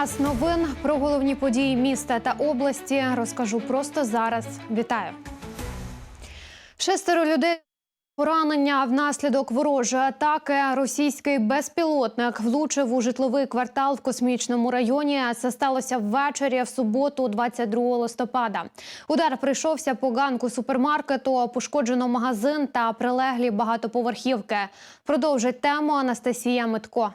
Час новин про головні події міста та області розкажу просто зараз. Вітаю. Шестеро людей поранення внаслідок ворожої атаки. Російський безпілотник влучив у житловий квартал в космічному районі. Це сталося ввечері в суботу, 22 листопада. Удар прийшовся по ганку супермаркету, пошкоджено магазин та прилеглі багатоповерхівки. Продовжить тему Анастасія Митко.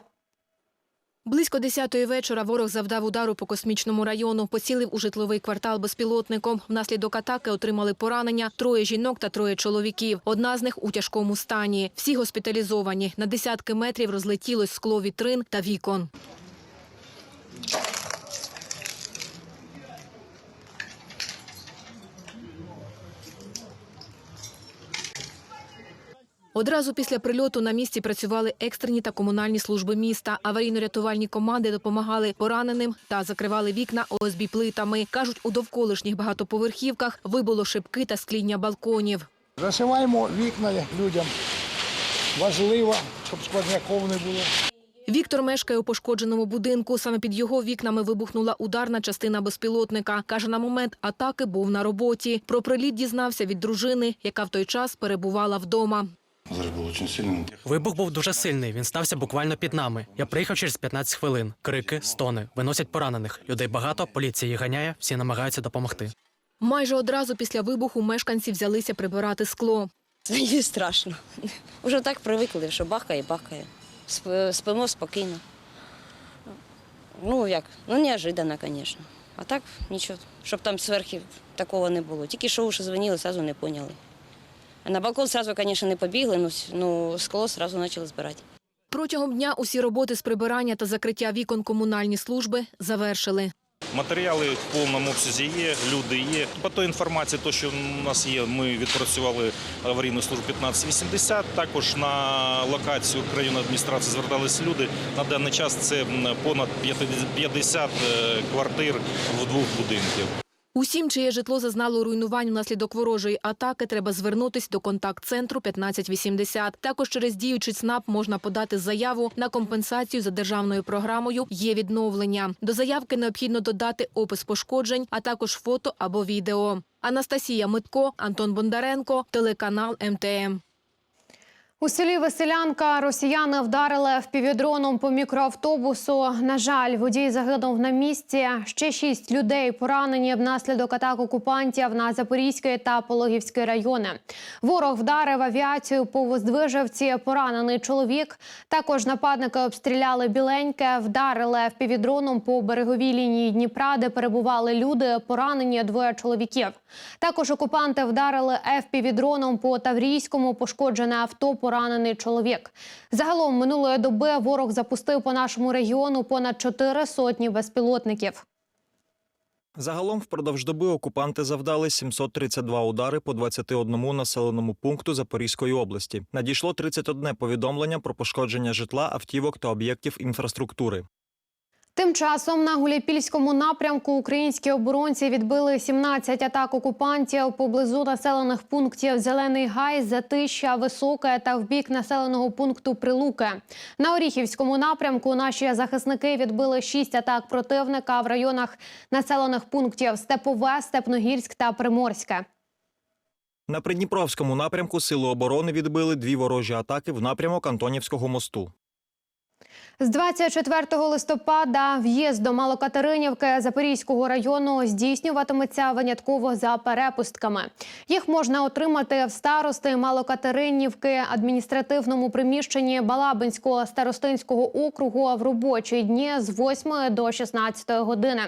Близько 10-ї вечора ворог завдав удару по космічному району, поцілив у житловий квартал безпілотником. Внаслідок атаки отримали поранення троє жінок та троє чоловіків. Одна з них у тяжкому стані. Всі госпіталізовані. На десятки метрів розлетілось скло вітрин та вікон. Одразу після прильоту на місці працювали екстрені та комунальні служби міста. Аварійно-рятувальні команди допомагали пораненим та закривали вікна ОСБ плитами. Кажуть, у довколишніх багатоповерхівках вибуло шибки та скління балконів. Зашиваємо вікна людям. Важливо, щоб сквозняков не було. Віктор мешкає у пошкодженому будинку. Саме під його вікнами вибухнула ударна частина безпілотника. Каже, на момент атаки був на роботі. Про приліт дізнався від дружини, яка в той час перебувала вдома. Взрыв был очень сильным. Вибух був дуже сильний. Він стався буквально під нами. Я приїхав через 15 хвилин. Крики, стони, виносять поранених. Людей багато, поліція їх ганяє, всі намагаються допомогти. Майже одразу після вибуху мешканці взялися прибирати скло. Мені страшно. Уже так привикли, що бахає, бахає. Сп- Спимо спокійно. Ну як, ну неожиданно, звісно. А так нічого, щоб там зверху такого не було. Тільки що уші дзвонили, одразу не поняли. На балкон одразу, звісно, не побігли, ну, ну скло одразу почали збирати. Протягом дня усі роботи з прибирання та закриття вікон комунальні служби завершили. Матеріали в повному обсязі є, люди є. По той інформації, то що у нас є, ми відпрацювали аварійну службу 1580. Також на локацію районної адміністрації зверталися люди. На даний час це понад 50 е, квартир в двох будинків. Усім, чиє житло зазнало руйнувань внаслідок ворожої атаки, треба звернутись до контакт-центру 1580. Також через діючий ЦНАП можна подати заяву на компенсацію за державною програмою «Є відновлення». До заявки необхідно додати опис пошкоджень, а також фото або відео. Анастасія Митко, Антон Бондаренко, телеканал МТМ. У селі Веселянка росіяни вдарили впівдроном по мікроавтобусу. На жаль, водій загинув на місці. Ще шість людей поранені внаслідок атак окупантів на Запорізький та Пологівський райони. Ворог вдарив авіацію по Воздвижевці. Поранений чоловік. Також нападники обстріляли біленьке, вдарили впівдроном по береговій лінії Дніпра, де перебували люди. Поранені двоє чоловіків. Також окупанти вдарили ФПВ-дроном по Таврійському, пошкоджене авто, поранений чоловік. Загалом минулої доби ворог запустив по нашому регіону понад чотири сотні безпілотників. Загалом впродовж доби окупанти завдали 732 удари по 21 населеному пункту Запорізької області. Надійшло 31 повідомлення про пошкодження житла, автівок та об'єктів інфраструктури. Тим часом на Гуляйпільському напрямку українські оборонці відбили 17 атак окупантів поблизу населених пунктів Зелений Гай, Затища, Високе та в бік населеного пункту Прилуки. На Оріхівському напрямку наші захисники відбили 6 атак противника в районах населених пунктів Степове, Степногірськ та Приморське. На Придніпровському напрямку сили оборони відбили дві ворожі атаки в напрямок Антонівського мосту. З 24 листопада в'їзд до Малокатеринівки Запорізького району здійснюватиметься винятково за перепустками. Їх можна отримати в старости Малокатеринівки, адміністративному приміщенні Балабинського старостинського округу в робочі дні з 8 до 16 години.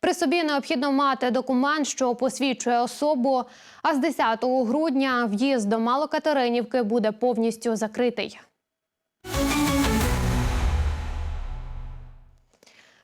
При собі необхідно мати документ, що посвідчує особу. А з 10 грудня в'їзд до Малокатеринівки буде повністю закритий.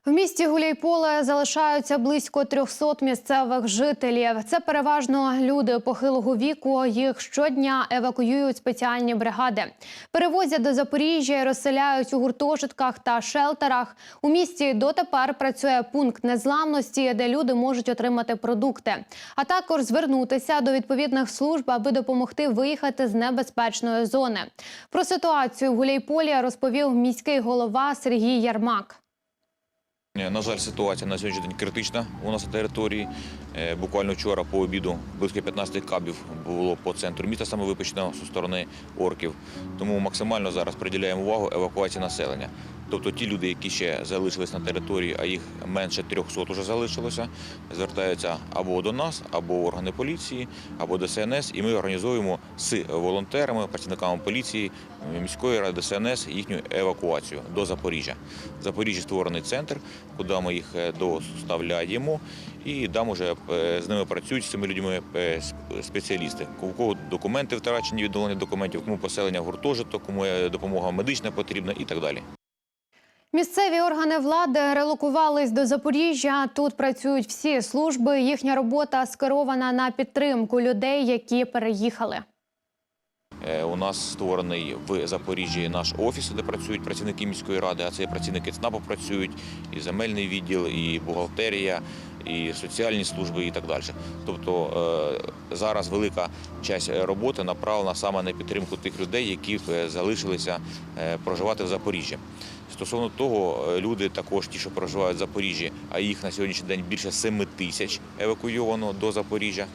В місті Гуляйполе залишаються близько 300 місцевих жителів. Це переважно люди похилого віку. Їх щодня евакуюють спеціальні бригади. Перевозять до Запоріжжя і розселяють у гуртожитках та шелтерах. У місті дотепер працює пункт незламності, де люди можуть отримати продукти, а також звернутися до відповідних служб, аби допомогти виїхати з небезпечної зони. Про ситуацію в Гуляйполі розповів міський голова Сергій Ярмак. Е, На жаль, ситуація на сьогоднішній день критична у нас на території. Е, Буквально вчора по обіду близько 15 кабів було по центру міста саме випущено зі сторони орків. Тому максимально зараз приділяємо увагу евакуації населення. Тобто ті люди, які ще залишились на території, а їх менше 300 вже залишилося, звертаються або до нас, або в органи поліції, або до СНС, і ми організуємо з волонтерами, працівниками поліції, міської ради ДСНС їхню евакуацію до Запоріжжя. В Запоріжжі створений центр, куди ми їх е, доставляємо, і там вже е, з ними працюють з цими людьми е, спеціалісти. У кого документи втрачені, відновлення документів, кому поселення гуртожиток, кому допомога медична потрібна і так далі. Місцеві органи влади релокувались до Запоріжжя. Тут працюють всі служби. Їхня робота скерована на підтримку людей, які переїхали. Е, У нас створений в Запоріжжі наш офіс, де працюють працівники міської ради, а це працівники ЦНАПу працюють, і земельний відділ, і бухгалтерія, і соціальні служби, і так далі. Тобто е, зараз велика часть роботи направлена саме на підтримку тих людей, які е, залишилися е, проживати в Запоріжжі. Стосовно того, люди також ті, що проживають в Запоріжжі, а їх на сьогоднішній день більше 7 тисяч евакуйовано до Запоріжжя,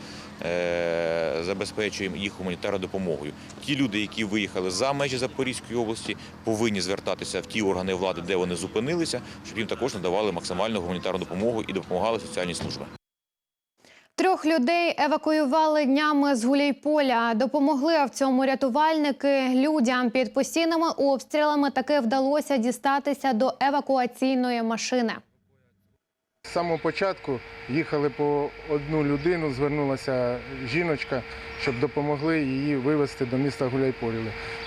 забезпечуємо їх гуманітарною допомогою. Ті люди, які виїхали за межі Запорізької області, повинні звертатися в ті органи влади, де вони зупинилися, щоб їм також надавали максимальну гуманітарну допомогу і допомагали соціальні служби. Трьох людей евакуювали днями з Гуляйполя. Допомогли в цьому рятувальники. Людям під постійними обстрілами таки вдалося дістатися до евакуаційної машини. З самого початку їхали по одну людину, звернулася жіночка, щоб допомогли її вивезти до міста Гуляйполя.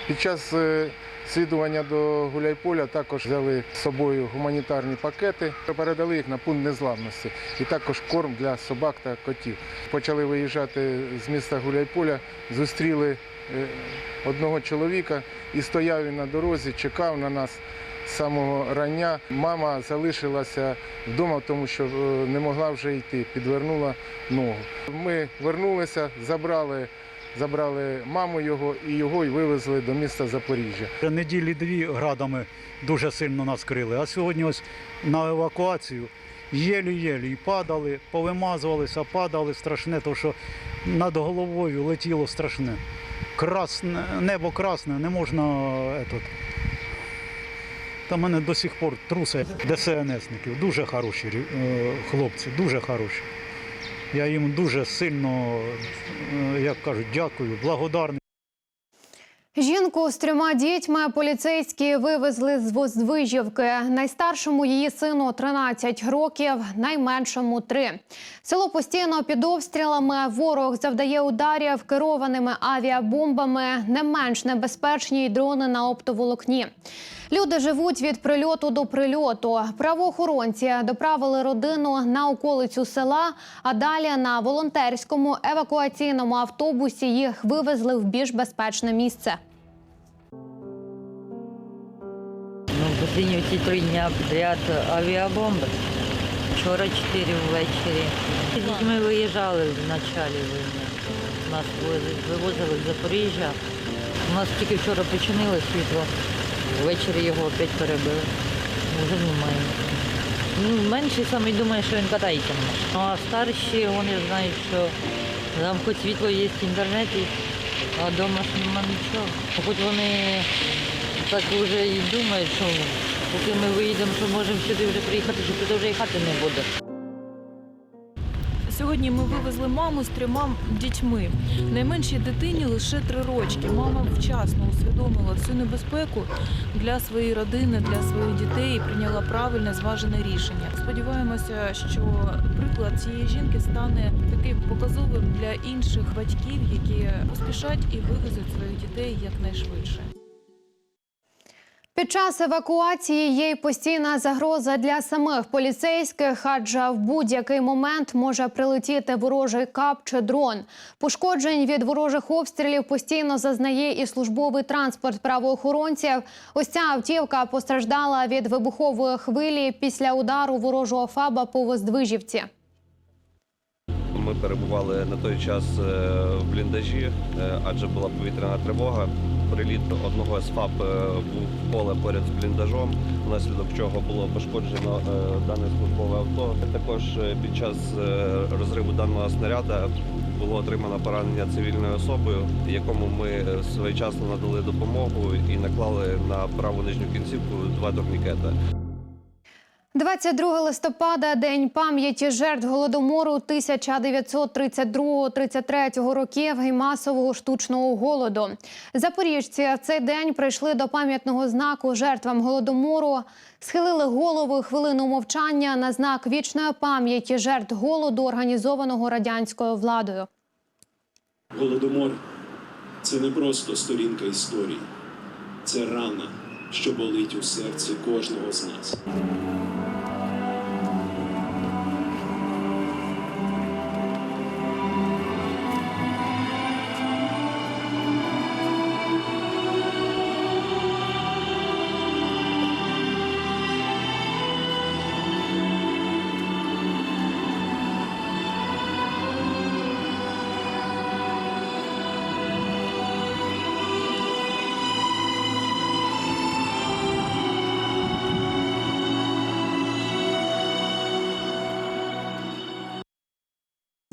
Під час е, слідування до Гуляйполя також взяли з собою гуманітарні пакети, передали їх на пункт незламності і також корм для собак та котів. Почали виїжджати з міста Гуляйполя, зустріли е, одного чоловіка і стояв він на дорозі, чекав на нас самого рання. Мама залишилася вдома, тому що е, не могла вже йти, підвернула ногу. Ми вернулися, забрали, забрали маму його і його й вивезли до міста Запоріжжя. Неділі дві градами дуже сильно нас крили. А сьогодні ось на евакуацію єлі-єлі і падали, повимазувалися, падали страшне, тому що над головою летіло страшне. Красне, небо красне, не можна этот. Та мене до сих пор труси ДСНСників. Дуже хороші е, хлопці, дуже хороші. Я їм дуже сильно, е, як кажуть, дякую, благодарний. Жінку з трьома дітьми поліцейські вивезли з Воздвижівки. Найстаршому її сину 13 років, найменшому 3. Село постійно під обстрілами. Ворог завдає ударів керованими авіабомбами. Не менш небезпечні й дрони на оптоволокні. Люди живуть від прильоту до прильоту. Правоохоронці доправили родину на околицю села, а далі на волонтерському евакуаційному автобусі їх вивезли в більш безпечне місце. Последні ці три дня підряд авіабомби. Вчора чотири ввечері. З дітьми виїжджали в началі війни. Нас вивозили- в Запоріжжя. У нас тільки вчора починило світло. Ввечері його опять перебили. Вже немає. Ну, менший саме думає, що він катається. Ну, а старші вони знають, що там хоч світло є в інтернеті, а вдома ж нема нічого. Хоч вони так вже і думають, що поки ми виїдемо, що можемо сюди вже приїхати, що тут вже і хати не буде. Сьогодні ми вивезли маму з трьома дітьми. Найменшій дитині лише три рочки. Мама вчасно усвідомила всю небезпеку для своєї родини, для своїх дітей і прийняла правильне зважене рішення. Сподіваємося, що приклад цієї жінки стане таким показовим для інших батьків, які поспішать і вивезуть своїх дітей якнайшвидше. Під час евакуації є й постійна загроза для самих поліцейських, адже в будь-який момент може прилетіти ворожий кап чи дрон. Пошкоджень від ворожих обстрілів постійно зазнає і службовий транспорт правоохоронців. Ось ця автівка постраждала від вибухової хвилі після удару ворожого фаба по Воздвижівці. Ми перебували на той час е, в бліндажі, е, адже була повітряна тривога. Приліт одного з ФАП е, був в поле поряд з бліндажом, внаслідок чого було пошкоджено дане службове авто. Також під час розриву даного снаряда було отримано поранення цивільною особою, якому ми своєчасно надали допомогу і наклали на праву нижню кінцівку два турнікети. 22 листопада день пам'яті жертв голодомору 1932-33 років і масового штучного голоду. Запоріжці цей день прийшли до пам'ятного знаку жертвам голодомору, схилили голови хвилину мовчання на знак вічної пам'яті жертв голоду, організованого радянською владою. Голодомор це не просто сторінка історії, це рана, що болить у серці кожного з нас.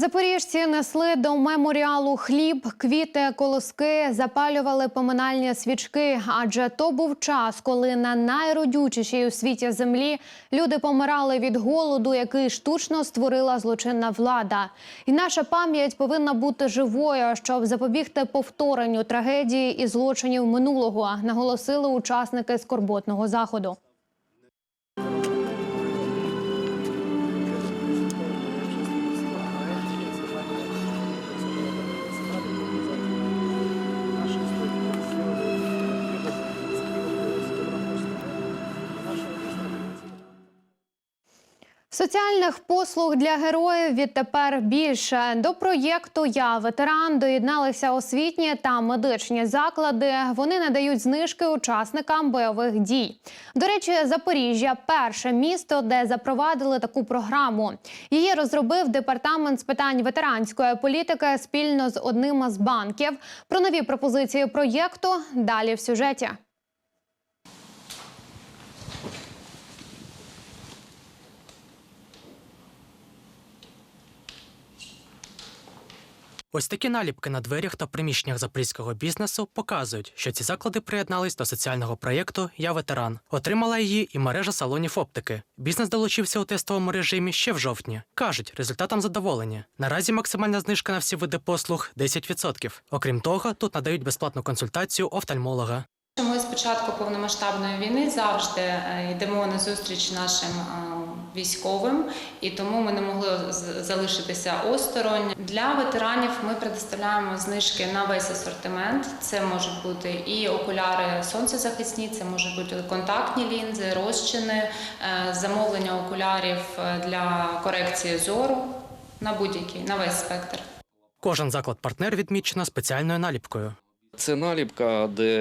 Запоріжці несли до меморіалу хліб, квіти, колоски, запалювали поминальні свічки. Адже то був час, коли на найродючішій у світі землі люди помирали від голоду, який штучно створила злочинна влада. І наша пам'ять повинна бути живою, щоб запобігти повторенню трагедії і злочинів минулого, наголосили учасники скорботного заходу. Соціальних послуг для героїв відтепер більше. До проєкту Я ветеран доєдналися освітні та медичні заклади. Вони надають знижки учасникам бойових дій. До речі, Запоріжжя перше місто, де запровадили таку програму. Її розробив департамент з питань ветеранської політики спільно з одним із банків. Про нові пропозиції проєкту далі в сюжеті. Ось такі наліпки на дверях та приміщеннях запорізького бізнесу показують, що ці заклади приєднались до соціального проєкту Я ветеран. Отримала її і мережа салонів оптики. Бізнес долучився у тестовому режимі ще в жовтні. кажуть, результатом задоволені. Наразі максимальна знижка на всі види послуг 10%. Окрім того, тут надають безплатну консультацію офтальмолога. Ми з початку повномасштабної війни завжди е, йдемо на зустріч нашим е, військовим, і тому ми не могли залишитися осторонь. Для ветеранів ми предоставляємо знижки на весь асортимент. Це можуть бути і окуляри сонцезахисні, це можуть бути контактні лінзи, розчини, е, замовлення окулярів для корекції зору на будь-який, на весь спектр. Кожен заклад-партнер відмічено спеціальною наліпкою. Це наліпка, де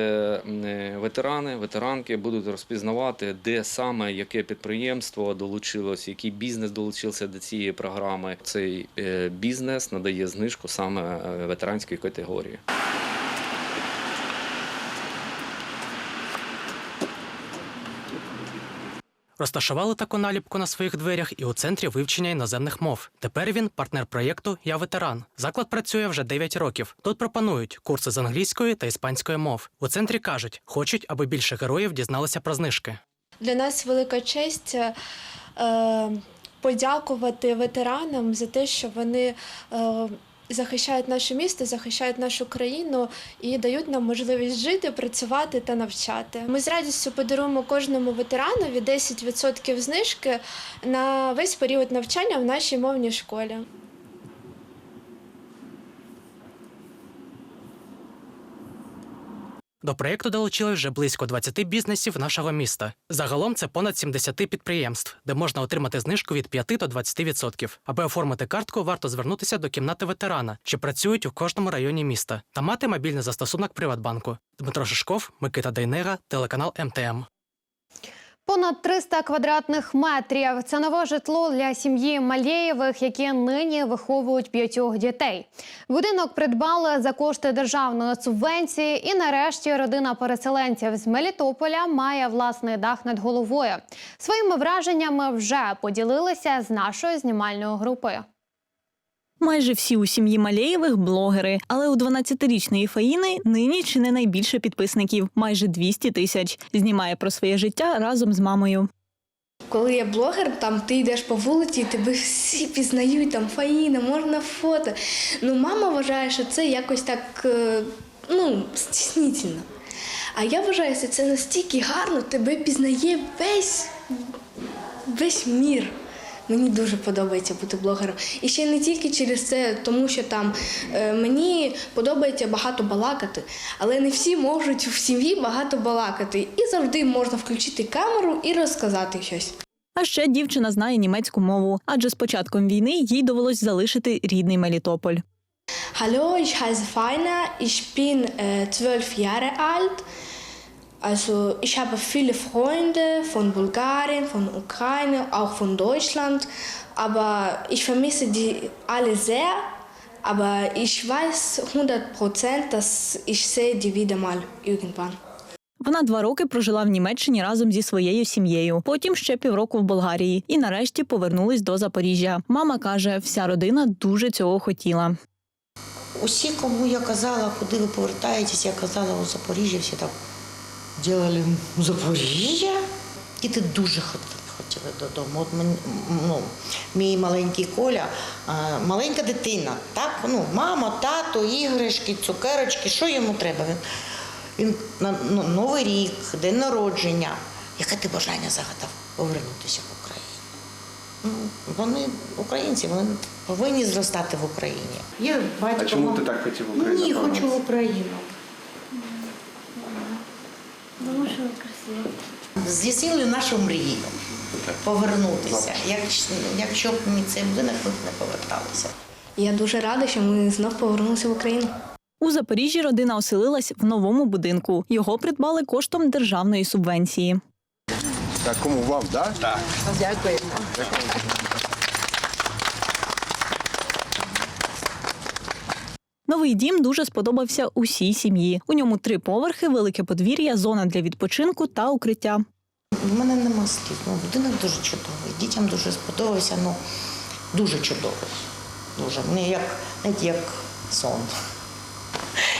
е, ветерани, ветеранки будуть розпізнавати, де саме яке підприємство долучилось, який бізнес долучився до цієї програми. Цей е, бізнес надає знижку саме ветеранській ветеранської категорії. Розташували таку наліпку на своїх дверях і у центрі вивчення іноземних мов. Тепер він партнер проєкту Я ветеран. Заклад працює вже 9 років. Тут пропонують курси з англійської та іспанської мов. У центрі кажуть, хочуть, аби більше героїв дізналися про знижки. Для нас велика честь е, подякувати ветеранам за те, що вони е, захищають наше місто, захищають нашу країну і дають нам можливість жити, працювати та навчати. Ми з радістю подаруємо кожному ветеранові 10% знижки на весь період навчання в нашій мовній школі. До проєкту долучили вже близько 20 бізнесів нашого міста. Загалом це понад 70 підприємств, де можна отримати знижку від 5 до 20%. Аби оформити картку, варто звернутися до кімнати ветерана, що працюють у кожному районі міста, та мати мобільний застосунок Приватбанку. Дмитро Шишков, Микита Дейнега, телеканал МТМ. Понад 300 квадратних метрів. Це нове житло для сім'ї Малєєвих, які нині виховують п'ятьох дітей. Будинок придбали за кошти державної субвенції. І нарешті родина переселенців з Мелітополя має власний дах над головою. Своїми враженнями вже поділилися з нашою знімальною групою. Майже всі у сім'ї Малеєвих блогери, але у 12-річної Фаїни нині чи не найбільше підписників майже 200 тисяч. Знімає про своє життя разом з мамою. Коли я блогер, там ти йдеш по вулиці, тебе всі пізнають, там Фаїна, можна фото. Ну, мама вважає, що це якось так е, ну, стіснительно. А я вважаю, що це настільки гарно, тебе пізнає весь, весь мір. Мені дуже подобається бути блогером. І ще не тільки через це, тому що там е, мені подобається багато балакати, але не всі можуть в сім'ї багато балакати. І завжди можна включити камеру і розказати щось. А ще дівчина знає німецьку мову, адже з початком війни їй довелось залишити рідний Мелітополь. Hallo, ich heiße Feina, ich bin äh, zwölf Jahre alt. Also ich habe viele Freunde von Bulgarien, von Ukraine, auch von Deutschland, aber ich vermisse die alle sehr. Aber ich weiß 100 Prozent, dass ich sehe die wieder mal irgendwann. Вона два роки прожила в Німеччині разом зі своєю сім'єю. Потім ще півроку в Болгарії. І нарешті повернулись до Запоріжжя. Мама каже, вся родина дуже цього хотіла. Усі, кому я казала, куди ви повертаєтесь, я казала у Запоріжжя, всі так ділили у Запоріжжя. Діти дуже хотіли, хотіли додому. От мен- ну, мій маленький Коля, маленька дитина, так? Ну, мама, тато, іграшки, цукерочки, що йому треба? Він, він на ну, Новий рік, день народження. Яке ти бажання загадав повернутися в Україну? Ну, вони українці, вони повинні зростати в Україні. Є батько. А чому ти так хотів в Україну? Ні, хочу в Україну. Тому що красиво. Здійснили нашу мрію повернутися. Як, якщо б не цей будинок, ми б не поверталися. Я дуже рада, що ми знов повернулися в Україну. У Запоріжжі родина оселилась в новому будинку. Його придбали коштом державної субвенції. Так, кому вам, да? Так. Дякуємо. Новий дім дуже сподобався усій сім'ї. У ньому три поверхи, велике подвір'я, зона для відпочинку та укриття. У мене нема слів. Ну, будинок дуже чудовий. Дітям дуже сподобався. Ну, дуже чудовий. Дуже. Мені як, знаєте, як сон.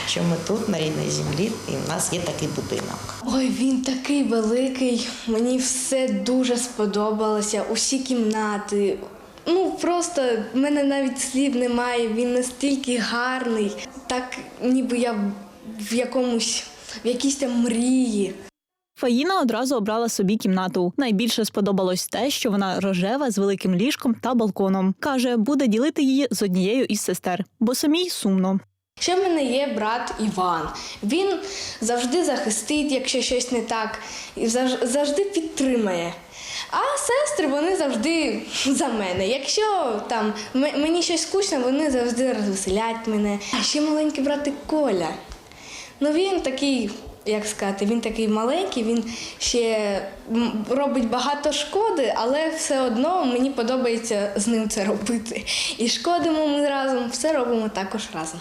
Що ми тут, на рідній землі, і в нас є такий будинок. Ой, він такий великий. Мені все дуже сподобалося. Усі кімнати. Ну просто в мене навіть слів немає. Він настільки гарний, так ніби я в якомусь в якійсь там мрії. Фаїна одразу обрала собі кімнату. Найбільше сподобалось те, що вона рожева з великим ліжком та балконом. Каже, буде ділити її з однією із сестер, бо самій сумно. Ще в мене є брат Іван. Він завжди захистить, якщо щось не так, і завжди підтримає. А сестри вони завжди за мене. Якщо там мені щось скучно, вони завжди розвеселять мене. А ще маленький братик Коля. Ну він такий, як сказати, він такий маленький, він ще робить багато шкоди, але все одно мені подобається з ним це робити. І шкодимо ми разом, все робимо також разом.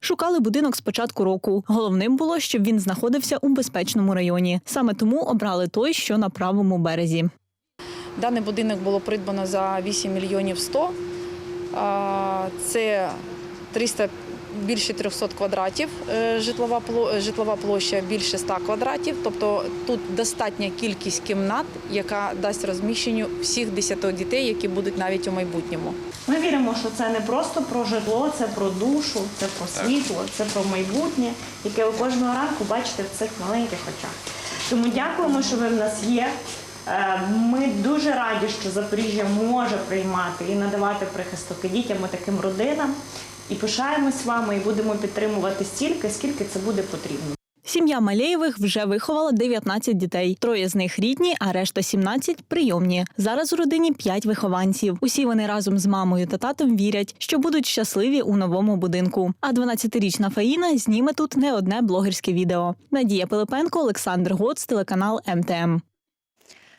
Шукали будинок з початку року. Головним було, щоб він знаходився у безпечному районі. Саме тому обрали той, що на правому березі. Даний будинок було придбано за 8 мільйонів 100. А, Це 300, більше 300 квадратів е, житлова, житлова площа більше 100 квадратів. Тобто тут достатня кількість кімнат, яка дасть розміщенню всіх 10 дітей, які будуть навіть у майбутньому. Ми віримо, що це не просто про житло, це про душу, це про світло, це про майбутнє, яке ви кожного ранку бачите в цих маленьких очах. Тому дякуємо, що ви в нас є. Е, Ми дуже раді, що Запоріжжя може приймати і надавати прихисток дітям і таким родинам. І пишаємось вами, і будемо підтримувати стільки, скільки це буде потрібно. Сім'я Малєєвих вже виховала 19 дітей. Троє з них рідні, а решта 17 – прийомні. Зараз у родині 5 вихованців. Усі вони разом з мамою та татом вірять, що будуть щасливі у новому будинку. А 12-річна Фаїна зніме тут не одне блогерське відео. Надія Пилипенко, Олександр Гоц, телеканал МТМ.